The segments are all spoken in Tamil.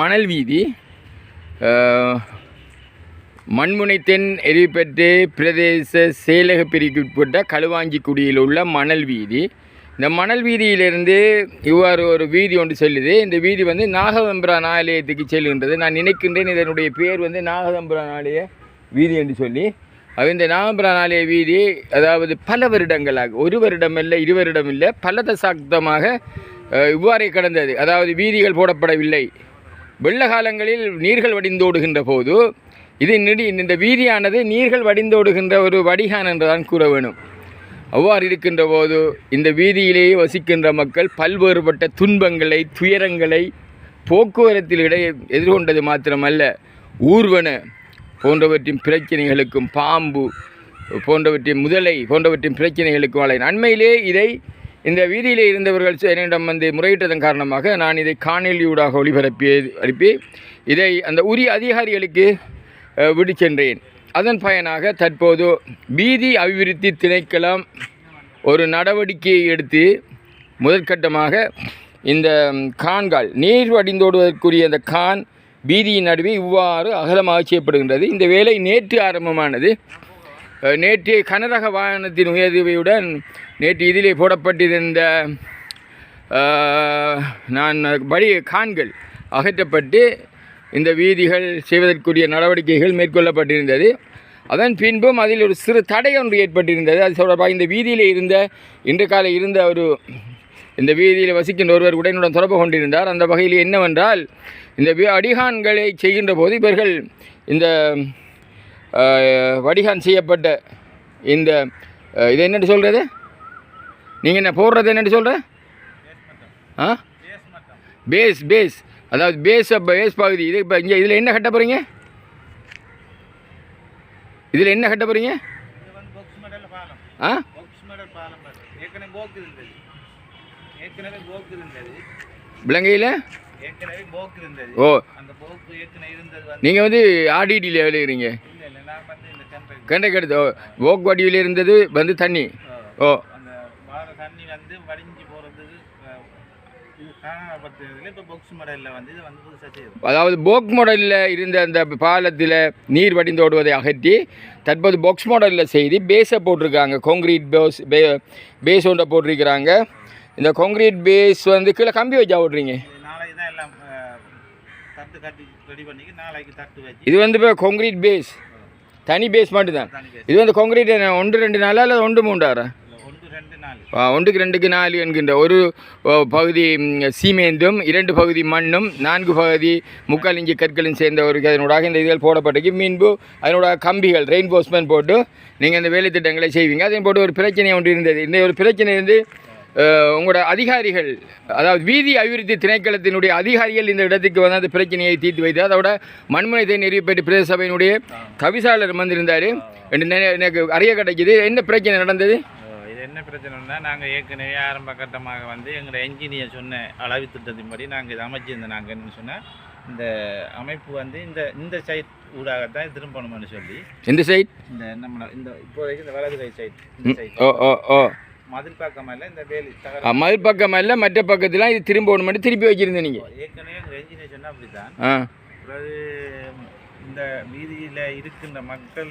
மணல் வீதி. மண்முனை தென் எரிபெற்று பிரதேச செயலக பிரிவுக்குட்பட்ட களுவாஞ்சிக்குடியில் உள்ள மணல் வீதி. இந்த மணல் வீதியிலிருந்து இவ்வாறு ஒரு வீதி ஒன்று செல்லுது. இந்த வீதி வந்து நாகதம்புரான் ஆலயத்துக்கு செல்கின்றது. நான் நினைக்கின்றேன் இதனுடைய பேர் வந்து நாகதம்புரான் ஆலய வீதி என்று சொல்லி. அது இந்த நாகபுரான் ஆலய வீதி அதாவது பல வருடங்களாக ஒரு வருடம் இல்லை இருவரிடம் இல்லை பல தசாப்தமாக இவ்வாறே கடந்தது. அதாவது வீதிகள் போடப்படவில்லை. வெள்ள காலங்களில் நீர்கள் வடிந்தோடுகின்ற போது இது நெடி இந்த வீதியானது நீர்கள் வடிந்தோடுகின்ற ஒரு வடிகான் என்றுதான் கூற வேணும். அவ்வாறு இருக்கின்ற போது இந்த வீதியிலேயே வசிக்கின்ற மக்கள் பல்வேறுபட்ட துன்பங்களை துயரங்களை போக்குவரத்தில் இடையே எதிர்கொண்டது மாத்திரமல்ல ஊர்வன போன்றவற்றின் பிரச்சனைகளுக்கும் பாம்பு போன்றவற்றின் முதலை போன்றவற்றின் பிரச்சனைகளுக்கும் அலை. நன்மையிலே இதை இந்த வீதியில் இருந்தவர்கள் என்னிடம் வந்து முறையிட்டதன் காரணமாக நான் இதை காணொலியூடாக ஒளிபரப்பி அனுப்பி இதை அந்த உரிய அதிகாரிகளுக்கு விடு சென்றேன். அதன் பயனாக தற்போது வீதி அபிவிருத்தி திணைக்களம் ஒரு நடவடிக்கையை எடுத்து முதற்கட்டமாக இந்த கான்கால் கான்கள் நீர் வடிந்தோடுவதற்குரிய அந்த கான் வீதியின் நடுவே இவ்வாறு அகலமாக செய்யப்படுகின்றது. இந்த வேலை நேற்று ஆரம்பமானது. நேற்று கனரக வாகனத்தின் உயர்வையுடன் நேற்று இதிலே போடப்பட்டிருந்த நான் படி கான்கள் அகற்றப்பட்டு இந்த வீதிகள் செய்வதற்குரிய நடவடிக்கைகள் மேற்கொள்ளப்பட்டிருந்தது. அதன் பின்பும் அதில் ஒரு சிறு தடை ஒன்று ஏற்பட்டிருந்தது. அது தொடர்பாக இந்த வீதியில் இருந்த இன்று காலை இருந்த ஒரு இந்த வீதியில் வசிக்கின்ற ஒருவர் உடனுடன் தொடர்பு கொண்டிருந்தார். அந்த வகையில் என்னவென்றால் இந்த அடிகான்களை செய்கின்ற போது இவர்கள் இந்த வடிகான் செய்யப்பட்ட இந்த இது என்னென்னு சொல்கிறது நீங்கள் என்ன போடுறது என்னென்னு சொல்கிற ஆ? பேஸ் பேஸ் அதாவது பேஸ் பேஸ் பகுதி. இது இப்போ இங்கே இதில் என்ன கட்ட போகிறீங்க இதில் என்ன கட்ட போகிறீங்க ஆ? விலங்கையில்? ஓ. நீங்கள் வந்து ஆர்டிடியில் எழுதுறீங்க இல்ல இல்ல நான் வந்து கண்டை கெடுத்து ஓ ஓக் வடிவில் இருந்தது வந்து தண்ணி. ஓ. தண்ணி வந்து வடிஞ்சு அதாவது போக் மாடலில் இருந்த அந்த பாலத்தில் நீர் வடிந்தோடுவதை அகற்றி தற்போது பாக்ஸ் மாடலில் செய்து பேஸை போட்டிருக்காங்க. கான்கிரீட் பேஸ் பே பேஸ் ஒன்றை போட்டிருக்கிறாங்க. இந்த கான்கிரீட் பேஸ் வந்து கீழே கம்பி வச்சா ஓட்டுறீங்க இது வந்து இப்போ கான்கிரீட் பேஸ் தனி பேஸ் மட்டும்தான் தண்ணி பேச இது வந்து கான்கிரீட் என்ன, ஒன்று ரெண்டு நாளா அல்லது ஒன்று மூன்றாரா? ஒன்றுக்கு ரெண்டுக்கு நாலு என்கின்ற ஒரு பகுதி சீமேந்தும் இரண்டு பகுதி மண்ணும் நான்கு பகுதி முக்கால் இஞ்சி கற்களும் சேர்ந்த ஒரு அதனூடாக இந்த இதுகள் போடப்பட்டிருக்கு. மீன்பு அதனோட கம்பிகள் ரெயின்போர்ஸ்மெண்ட் போட்டு நீங்கள் இந்த வேலை திட்டங்களை செய்வீங்க. அதே போட்டு ஒரு பிரச்சனை ஒன்று இருந்தது. இந்த ஒரு பிரச்சனை இருந்து உங்களோட அதிகாரிகள் அதாவது வீதி அபிவிருத்தி திணைக்களத்தினுடைய அதிகாரிகள் இந்த இடத்துக்கு வந்து அந்த பிரச்சனையை தீர்த்து வைத்து அதோட மண்முனை நெறிப்பேட்டு பிரதேச சபையினுடைய தவிசாளர் வந்திருந்தார். எனக்கு அறிய கிடைக்குது. என்ன பிரச்சனை நடந்தது? என்ன பிரச்சனைனா நாங்கள் ஏற்கனவே ஆரம்ப கட்டமாக வந்து எங்களோட என்ஜினியர் சொன்ன அளவு திட்டத்தின்படி நாங்கள் இதை அமைச்சிருந்தோம். நாங்கள் என்ன சொன்னால் இந்த அமைப்பு வந்து இந்த இந்த சைட் ஊடாகத்தான் திரும்பணும்னு சொல்லி. எந்த சைட் இந்த நம்ம இந்த இப்போதைக்கு இந்த வலது கை சைட் இந்த சைட் ஓ ஓ ஓ. மதில் பக்கம் அல்ல இந்த வேலி ஆ, தகர மது பக்கம் அல்ல மற்ற பக்கத்துலாம் இது திரும்ப ஒன்று மட்டும் திருப்பி வச்சிருந்தேன் நீங்கள் ஏற்கனவே எங்கள் என்ஜினியர் சொன்னால் அப்படித்தான். ஆ. பிறகு இந்த வீதியில் இருக்கின்ற மக்கள்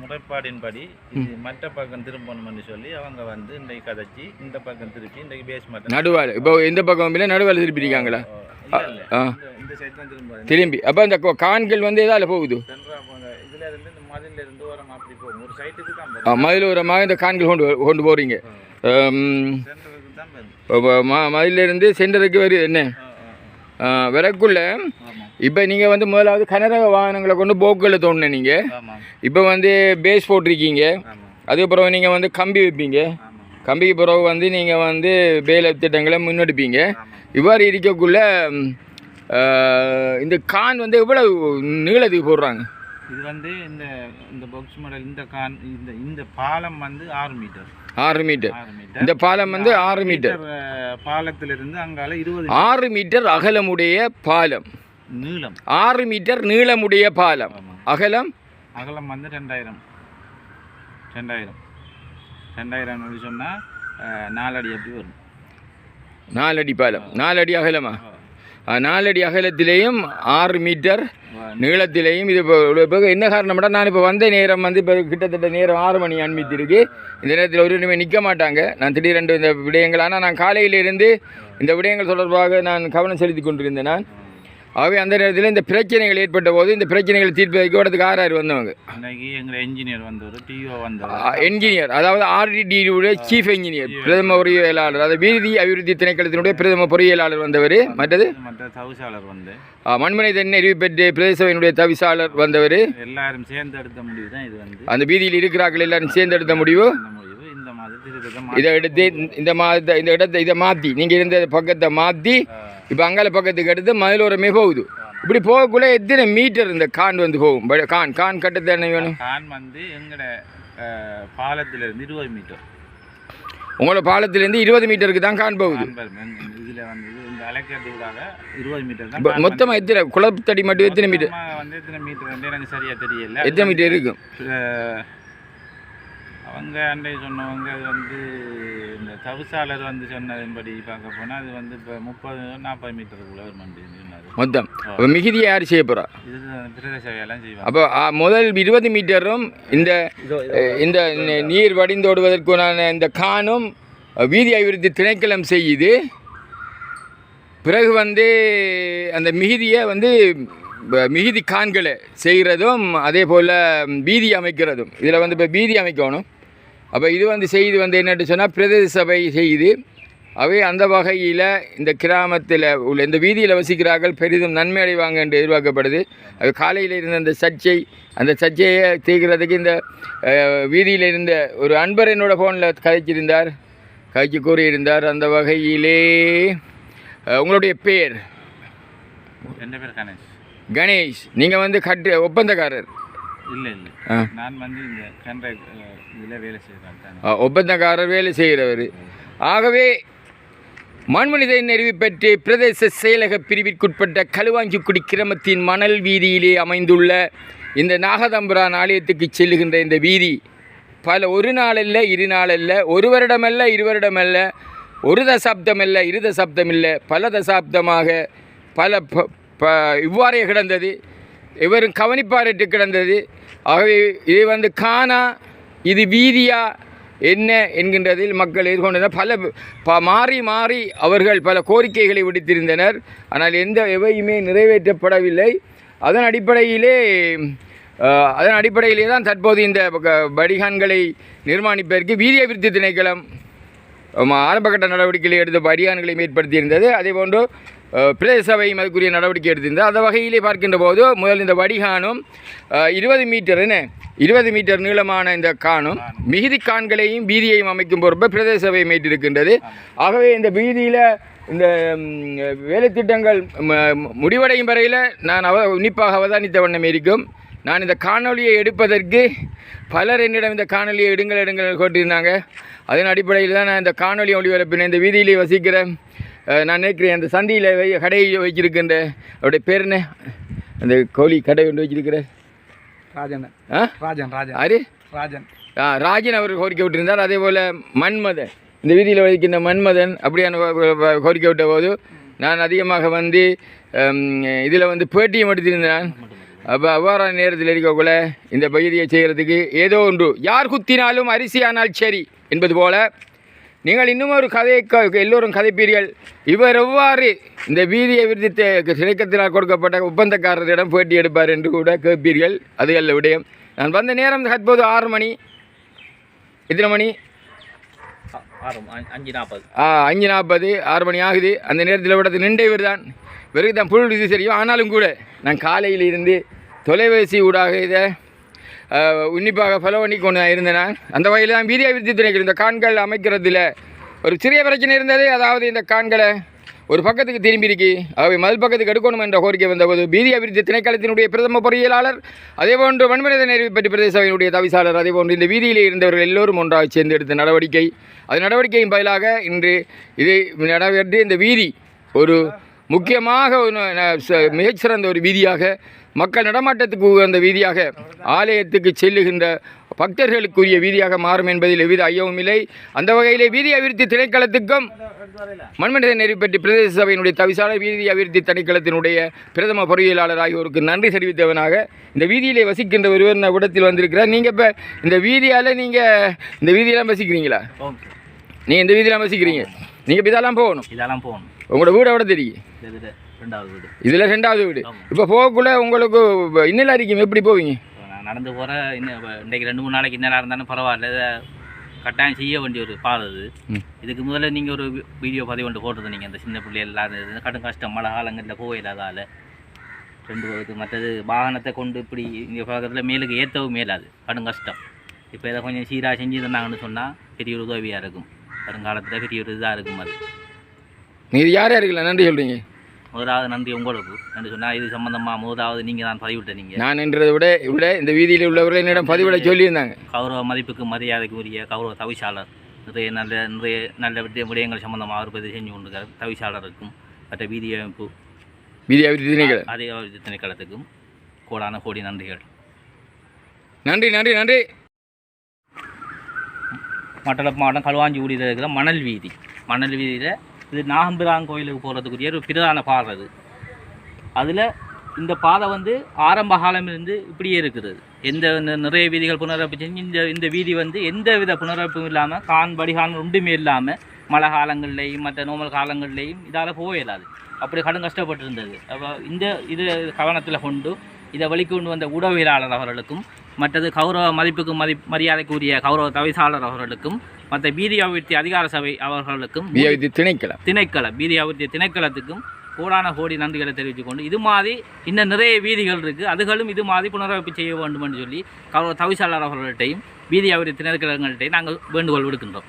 முறைப்பாடின்படி இது மற்ற பக்கம் திரும்பணும்னு சொல்லி அவங்க வந்து இன்றைக்கு கதைச்சி இந்த பக்கம் திருப்பி இன்றைக்கு பேஸ் மட்டும் நடுவால் இப்போ எந்த பக்கம் இல்லை நடுவால் திருப்பி இருக்காங்களா இல்ல, இல்ல. இந்த- இந்த தான் திரும்ப அப்போ அந்த கொ- கான்கள் வந்து எதால் போகுது? இருந்து இந்த கான்கள் கொண்டு கொண்டு போகிறீங்க மதிலிருந்து சென்டருக்கு வருது என்ன? வரக்குள்ள இப்போ நீங்கள் வந்து முதலாவது கனரக வாகனங்களை கொண்டு போக்கில் தோணுன நீங்கள் இப்போ வந்து பேஸ் போட்டிருக்கீங்க. அதுக்கப்புறம் நீங்கள் வந்து கம்பி வைப்பீங்க. கம்பிக்கு பிறகு வந்து நீங்கள் வந்து வேலை திட்டங்களை முன்னெடுப்பீங்க. இவ்வாறு இருக்கக்குள்ள இந்த கான் வந்து எவ்வளவு நீளத்துக்கு போடுறாங்க? இது வந்து இந்த இந்த பாக்ஸ் மாடல் இந்த கான் இந்த இந்த பாலம் வந்து ஆறு மீட்டர் ஆறு மீட்டர் இந்த பாலம் வந்து ஆறு மீட்டர் பாலத்திலிருந்து அங்கால இருபது ஆறு மீட்டர் அகலமுடைய பாலம். நீளம். ஆறு மீட்டர் நீளமுடைய பாலம். அகலம்? அகலம் வந்து ரெண்டாயிரம். ரெண்டாயிரம். ரெண்டாயிரம் அப்படி சொன்னால் நாலடி அப்படி வரும். நாலடி பாலம். நாலடி அகலமா? நாலடி அகலத்திலேயும் ஆறு மீட்டர் நீளத்திலையும் இது இப்போ- இப்போ என்ன காரணம்னா நான் இப்போ வந்த நேரம் வந்து இப்போ கிட்டத்தட்ட நேரம் ஆறு மணி அன்மித்திருக்கு இந்த நேரத்தில் ஒரு நிமிடம் நிற்க மாட்டாங்க. நான் திடீரென்று இந்த விடயங்கள் ஆனால் நான் காலையிலிருந்து இந்த விடயங்கள் தொடர்பாக நான் கவனம் செலுத்தி கொண்டிருந்தேன் நான். ஆகவே அந்த நேரத்தில் இந்த பிரச்சனைகள் ஏற்பட்ட போது இந்த பிரச்சனைகளை தீர்ப்பதற்கு இடத்துக்கு ஆறு ஆறு வந்தவங்க. இன்னைக்கு எங்களை என்ஜினியர் வந்தவர் டிஓ வந்தவர். என்ஜினியர் அதாவது ஆர்டிடியுடைய சீஃப் என்ஜினியர் பிரதம பொறியியலாளர் அதாவது வீதி அபிவிருத்தி திணைக்களத்தினுடைய பிரதம பொறியியலாளர் வந்தவர். மற்றது? மற்ற தவிசாளர் வந்து. மண்மனை தென்னை பெற்று பிரதேச சபையினுடைய தவிசாளர் வந்தவர். எல்லாரும் சேர்ந்து எடுத்த முடிவு தான் இது வந்து. அந்த வீதியில் இருக்கிறார்கள் எல்லாரும் சேர்ந்து எடுத்த முடிவு? இதை எடுத்து இந்த- இந்த மாதத்தை இந்த இடத்தை இதை மாற்றி நீங்கள் இருந்த பக்கத்தை மாற்றி இப்போ அங்கால பக்கத்துக்கு எடுத்து மதிலோரமே போகுது. இப்படி போகக்குள்ள எத்தனை மீட்டர் இந்த கான் வந்து போகும்? கான் கான் கட்டத்தை என்ன வேணும்? கான் வந்து எங்கட அஹ், பாலத்திலிருந்து இருபது மீட்டர். உங்களோட பாலத்திலேருந்து இருபது மீட்டருக்கு தான் கான் போகுது. இதில் வந்து இந்த அலைக்கட்டுக்காக இருபது மீட்டர் மொத்தமாக எத்தனை குளத்தடி மட்டும் எத்தனை மீட்டர்? வந்து எத்தனை மீட்டர் வந்து எனக்கு சரியா தெரியல. எத்தனை மீட்டர் இருக்கும் அவங்க அண்டை சொன்னவங்க அது வந்து இந்த தவிசாளர் வந்து சொன்னதன்படி பார்க்க போனால் அது வந்து இப்போ முப்பது நாற்பது மீட்டருக்குள்ள ஒரு மண்டி சொன்னார். மொத்தம். அப்போ மிகுதியை யார் செய்ய போகிறா இது பிரதேச வேலைலாம் செய்வாங்க. அப்போ முதல் இருபது மீட்டரும் இந்த இந்த நீர் வடிந்தோடுவதற்குண்டான இந்த காணும் அஹ், வீதி அபிவிருத்தி திணைக்களம் செய்யுது. பிறகு வந்து அந்த மிகுதியை வந்து மிகுதி கான்களை செய்கிறதும் அதே போல் வீதி அமைக்கிறதும். இதில் வந்து இப்போ வீதி அமைக்கணும். அப்போ இது வந்து செய்து வந்து என்னட்டு சொன்னால் பிரதேச சபை செய்யுது அவை அந்த வகையில் இந்த கிராமத்தில் உள்ள இந்த வீதியில் வசிக்கிறார்கள் பெரிதும் நன்மை அடைவாங்க என்று எதிர்பார்க்கப்படுது. அது காலையில் இருந்த அந்த சர்ச்சை அந்த சர்ச்சையை தீர்க்கிறதுக்கு இந்த வீதியில் இருந்த ஒரு அன்பர் என்னோட ஃபோனில் கதைச்சிருந்தார் கதைச்சு கூறியிருந்தார் அந்த வகையிலே உங்களுடைய பேர்? கணேஷ்? கணேஷ். நீங்கள் வந்து கட்டு ஒப்பந்தக்காரர். இல்லை இல்லை. நான் வந்து இந்த கண்ட்ராக்ட் இதில் வேலை செய்கிறேன் ஒப்பந்தக்காரர் வேலை செய்கிறவர் ஆகவே மண்மனித நெறிவு பெற்று பிரதேச செயலக பிரிவிற்குட்பட்ட களுவாஞ்சிக்குடி கிராமத்தின் மணல் வீதியிலே அமைந்துள்ள இந்த நாகதம்புரான் ஆலயத்துக்கு செல்லுகின்ற இந்த வீதி பல ஒரு நாளல்ல இரு நாளல்ல ஒரு வருடமல்ல இரு வருடமல்ல ஒரு தசாப்தம் அல்ல இரு தசாப்தம் இல்லை பல தசாப்தமாக பல இவ்வாறே கிடந்தது. இவரும் கவனிப்பாரிட்டு கிடந்தது. ஆகவே இது வந்து காணா இது வீதியா என்ன என்கின்றதில் மக்கள் எதிர்கொண்டனர். பல ப மாறி மாறி அவர்கள் பல கோரிக்கைகளை விடுத்திருந்தனர். ஆனால் எந்த எவையுமே நிறைவேற்றப்படவில்லை. அதன் அடிப்படையிலே அதன் அடிப்படையிலே தான் தற்போது இந்த ப- வடிகான்களை நிர்மாணிப்பதற்கு வீதி அபிவிருத்தி திணைக்களம் ஆரம்பகட்ட நடவடிக்கைகளை எடுத்த படிகான்களை ஏற்படுத்தியிருந்தது அதே போன்று பிரதேசபையும் அதுக்குரிய நடவடிக்கை எடுத்திருந்தது அந்த வகையிலே பார்க்கின்ற போது முதல் இந்த வடிகானும் இருபது மீட்டர் என்ன? இருபது மீட்டர் நீளமான இந்த காணும் மிகுதி கான்களையும் வீதியையும் அமைக்கும் பொறுப்பை பிரதேச சபை மீட்டிருக்கின்றது. ஆகவே இந்த வீதியில் இந்த வேலைத்திட்டங்கள் வேலை திட்டங்கள் முடிவடையும் வரையில் நான் அவ உன்னிப்பாக அவதானித்த வண்ணம் இருக்கும். நான் இந்த காணொலியை எடுப்பதற்கு பலர் என்னிடம் இந்த காணொலியை எடுங்கள் எடுங்கள் கேட்டிருந்தாங்க. அதன் அடிப்படையில் தான் நான் இந்த காணொலி ஒளிபரப்பினேன் இந்த வீதியிலே வசிக்கிற நான் நினைக்கிறேன் அந்த சந்தியில் வை கடையை வச்சிருக்கின்ற அவருடைய பேர் என்ன? அந்த கோழி கடை ஒன்று வச்சிருக்கிற ராஜன். ஆ? ராஜன் ராஜன். யாரு? ராஜன். ஆ, ராஜன் அவர் கோரிக்கை விட்டிருந்தார். அதே போல் மன்மதன். இந்த வீதியில் வகிக்கின்ற மன்மதன் அப்படியான கோரிக்கை விட்ட போது நான் அதிகமாக வந்து இதில் வந்து பேட்டியும் எடுத்திருந்தேன். அப்போ அவ்வாறான நேரத்தில் இருக்கக்குள்ள இந்த பகுதியை செய்கிறதுக்கு ஏதோ ஒன்று. யார் குத்தினாலும் அரிசியானால் சரி என்பது போல நீங்கள் இன்னும் ஒரு கதையை எல்லோரும் கதைப்பீர்கள். இவர் எவ்வாறு இந்த வீதியை விருத்தி திணைக்கத்தினால் கொடுக்கப்பட்ட ஒப்பந்தக்காரரிடம் பேட்டி எடுப்பார் என்று கூட கேட்பீர்கள். அது அல்ல விடயம். நான் வந்த நேரம் தற்போது ஆறு மணி. எத்தனை மணி? அஞ்சு நாற்பது. ஆ, அஞ்சு நாற்பது. ஆறு மணி ஆகுது. அந்த நேரத்தில் விடத்து நின்ற இவர் தான் இவருக்கு தான் புல் இது தெரியும் ஆனாலும் கூட நான் காலையில் இருந்து தொலைபேசி ஊடாக இதை உன்னிப்பாக ஃபாலோ பண்ணி கொண்டு இருந்தேன்? நான். அந்த வகையில் தான் வீதி அபிவிருத்தி துறைகள் இந்த கான்கள் அமைக்கிறதுல ஒரு சிறிய பிரச்சனை இருந்தது அதாவது இந்த கான்களை ஒரு பக்கத்துக்கு திரும்பி இருக்கு அவை மதில் பக்கத்துக்கு எடுக்கணும் என்ற கோரிக்கை வந்தபோது பீதி அபிவிருத்தி திணைக்களத்தினுடைய பிரதம பொறியியலாளர் அதேபோன்று வன்மனித நெறிவு பற்றி பிரதேச சபையினுடைய தவிசாளர் அதேபோன்று இந்த வீதியிலே இருந்தவர்கள் எல்லோரும் ஒன்றாக சேர்ந்து எடுத்த நடவடிக்கை. அது நடவடிக்கையின் பதிலாக இன்று இதை நடைபெற்று இந்த வீதி ஒரு முக்கியமாக மிகச்சிறந்த ஒரு வீதியாக மக்கள் நடமாட்டத்துக்கு உகந்த வீதியாக ஆலயத்துக்கு செல்லுகின்ற பக்தர்களுக்குரிய வீதியாக மாறும் என்பதில் எவ்வித ஐயமும் இல்லை. அந்த வகையிலே வீதி அபிவிருத்தி திணைக்களத்துக்கும் மண்மனித நெறிப்பற்றி பிரதேச சபையினுடைய தவிசாளர் வீதி அபிவிருத்தி திணைக்களத்தினுடைய பிரதம பொறியியலாளர் ஆகியோருக்கு நன்றி தெரிவித்தவனாக இந்த வீதியிலே வசிக்கின்ற ஒருவர் இந்த இடத்தில் வந்திருக்கிறார். நீங்கள் இப்போ இந்த வீதியால் நீங்கள் இந்த வீதியெல்லாம் வசிக்கிறீங்களா? நீங்கள் இந்த வீதியெல்லாம் வசிக்கிறீங்க? நீங்கள் இப்போ இதெல்லாம் போகணும்? இதெல்லாம் போகணும். உங்களோட வீடு எവിടെ தெரியும் ரெண்டாவது வீடு. இதில் ரெண்டாவது வீடு. இப்போ போகக்குள்ள உங்களுக்கு இன்னில் அறிக்கும் எப்படி போவீங்க? நடந்து போகிற இன்னும் இன்றைக்கு ரெண்டு மூணு நாளைக்கு என்னடா இருந்தாலும் பரவாயில்ல. இதை கட்டாயம் செய்ய வேண்டிய ஒரு பாதை இது. இதுக்கு முதல்ல நீங்கள் ஒரு வீடியோ பதிவு கொண்டு போட்டது நீங்கள் அந்த சின்ன பிள்ளை எல்லாம் கடும் கஷ்டம். மழை காலங்களில் போயிடாதால ரெண்டு இது மற்றது வாகனத்தை கொண்டு இப்படி இங்கே பக்கத்தில் மேலுக்கு ஏற்றவும் மேலாது. கடும் கஷ்டம். இப்போ இதை கொஞ்சம் சீராக செஞ்சு தந்தாங்கன்னு சொன்னால் பெரிய ஒரு உதவியாக இருக்கும். வருங்காலத்தில் பெரிய ஒரு இதாக இருக்கும் அது நீங்கள் யார் யாருக்குல்ல நன்றி சொல்கிறீங்க முதலாவது நன்றி உங்களுக்கு. என்று சொன்னால் இது சம்மந்தமாக முதலாவது நீங்கள் தான் பதிவிட்ட நீங்கள் நான் என்றதை விட விட இந்த வீதியில் உள்ளவர்கள் என்னிடம் பதிவிட சொல்லியிருந்தாங்க. கௌரவ மதிப்புக்கு மரியாதைக்கு உரிய கௌரவ தவிசாளர். நிறைய நல்ல நிறைய நல்ல விடய விடயங்கள் சம்பந்தமாக அவர் பதிவு செஞ்சு கொண்டிருக்கார் தவிசாளருக்கும் மற்ற வீதி அமைப்பு வீதி அபிவிருத்தி திணைக்கள அதே அபிவிருத்தி திணைக்களத்துக்கும் கோடான கோடி நன்றிகள். நன்றி நன்றி நன்றி. மட்டளப்பு மாவட்டம் களுவாஞ்சிகுடியில் இருக்கிற மணல் வீதி. மணல் வீதியில் இது நாகம்பிரான் கோயிலுக்கு போகிறதுக்குரிய ஒரு பிரதான பாதை அது. அதில் இந்த பாதை வந்து ஆரம்ப காலமிருந்து இப்படியே இருக்குது எந்த நிறைய வீதிகள் புனரமைப்பு இந்த இந்த வீதி வந்து எந்த வித புனரமைப்பும் இல்லாமல் கான் வடிகான் ஒன்றுமே இல்லாமல் மழை காலங்கள்லேயும் மற்ற நோமல் காலங்கள்லேயும் இதால் போயிடாது அப்படி கடும் கஷ்டப்பட்டு இருந்தது அப்போ இந்த இது கவனத்தில் கொண்டு இதை வெளிக்கொண்டு வந்த உடவியலாளர் அவர்களுக்கும் மற்றது கௌரவ மதிப்புக்கு மதி மரியாதைக்குரிய கௌரவ தவிசாளர் அவர்களுக்கும் மற்ற வீதி அபிவிருத்தி அதிகார சபை அவர்களுக்கும் அபிவிருத்தி திணைக்களம். திணைக்களம் வீதி அபிவிருத்தி திணைக்களத்துக்கும் கோடான கோடி நன்றிகளை தெரிவித்துக் கொண்டு இது மாதிரி இன்னும் நிறைய வீதிகள் இருக்குது அதுகளும் இது மாதிரி புனரமைப்பு செய்ய வேண்டும் என்று சொல்லி கௌரவ தவிசாளர் அவர்கள்ட்டையும் வீதி அபிவிருத்தி திணைக்களங்கள்ட்டையும் நாங்கள் வேண்டுகோள் விடுக்கின்றோம்.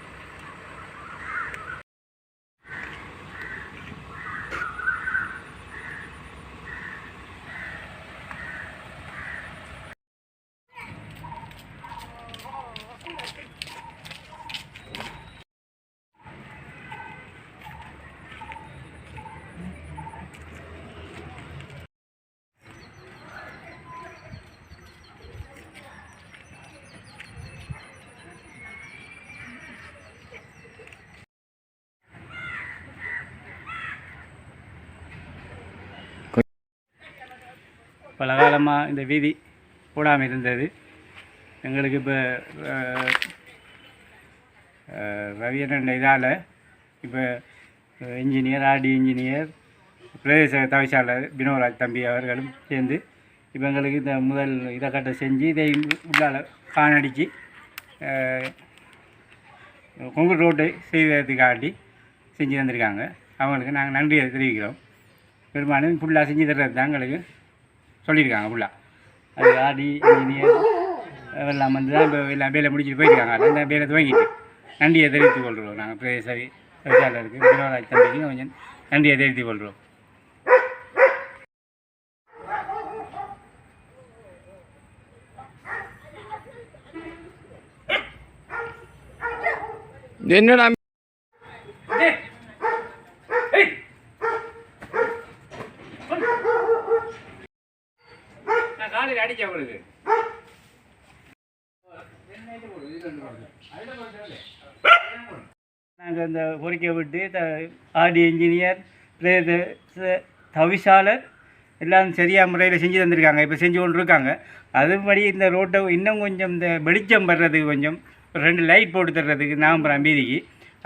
பல காலமாக இந்த வீதி போடாமல் இருந்தது. எங்களுக்கு இப்போ ரவியரன் இதால் இப்போ இன்ஜினியர் ஆர்டி இன்ஜினியர் பிரதேச தவிசாளர் வினோராஜ் தம்பி அவர்களும் சேர்ந்து இப்போ எங்களுக்கு இந்த முதல் இதை கட்ட செஞ்சு இதை உள்ளால் காணடிச்சு கொங்கு ரோட்டை செய்வதற்காண்டி செஞ்சு தந்திருக்காங்க. அவங்களுக்கு நாங்கள் நன்றியை தெரிவிக்கிறோம். பெரும்பாலும் ஃபுல்லாக செஞ்சு தர்றது தான் எங்களுக்கு சொல்லியிருக்காங்க ஃபுல்லாக அது ஆடி இன்ஜினியர் எல்லாம் வந்து தான் இப்போ எல்லாம் வேலை முடிச்சுட்டு போயிருக்காங்க அதில் வேலை துவங்கிட்டு. நன்றியை தெரிவித்துக் கொள்கிறோம் நாங்கள் பிரதேசவி விவசாயிகளுக்கு வினோராஜ் தம்பிக்கு கொஞ்சம் நன்றியை தெரிவித்துக் கொள்கிறோம். என்னடா நான் காலையில் அடித்தேன் உங்களுக்கு பொறிக்க விட்டு த ஆடி இன்ஜினியர் தவிசாளர் எல்லாம் சரியாக முறையில் செஞ்சு தந்திருக்காங்க. இப்போ செஞ்சு கொண்டு இருக்காங்க அதுபடி இந்த ரோட்டை இன்னும் கொஞ்சம் இந்த வெளிச்சம் வர்றதுக்கு கொஞ்சம் ஒரு ரெண்டு லைட் போட்டு தர்றதுக்கு நாகம்பரம் வீதிக்கு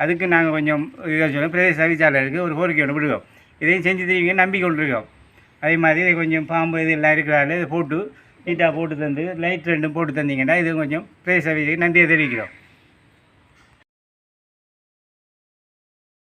அதுக்கு நாங்கள் கொஞ்சம் இதை சொல்லுவோம் பிரதேச தவிசாளருக்கு ஒரு கோரிக்கை ஒன்று விடுவோம் இதையும் செஞ்சு தருவீங்க நம்பி கொண்டிருக்கோம் அதே மாதிரி இதை கொஞ்சம் பாம்பு இது எல்லாம் இருக்கிறாள் இதை போட்டு நீட்டாக போட்டு தந்து லைட் ரெண்டும் போட்டு தந்தீங்கன்னா இது கொஞ்சம் பிரதேச வீதிக்கு நன்றியை தெரிவிக்கிறோம்.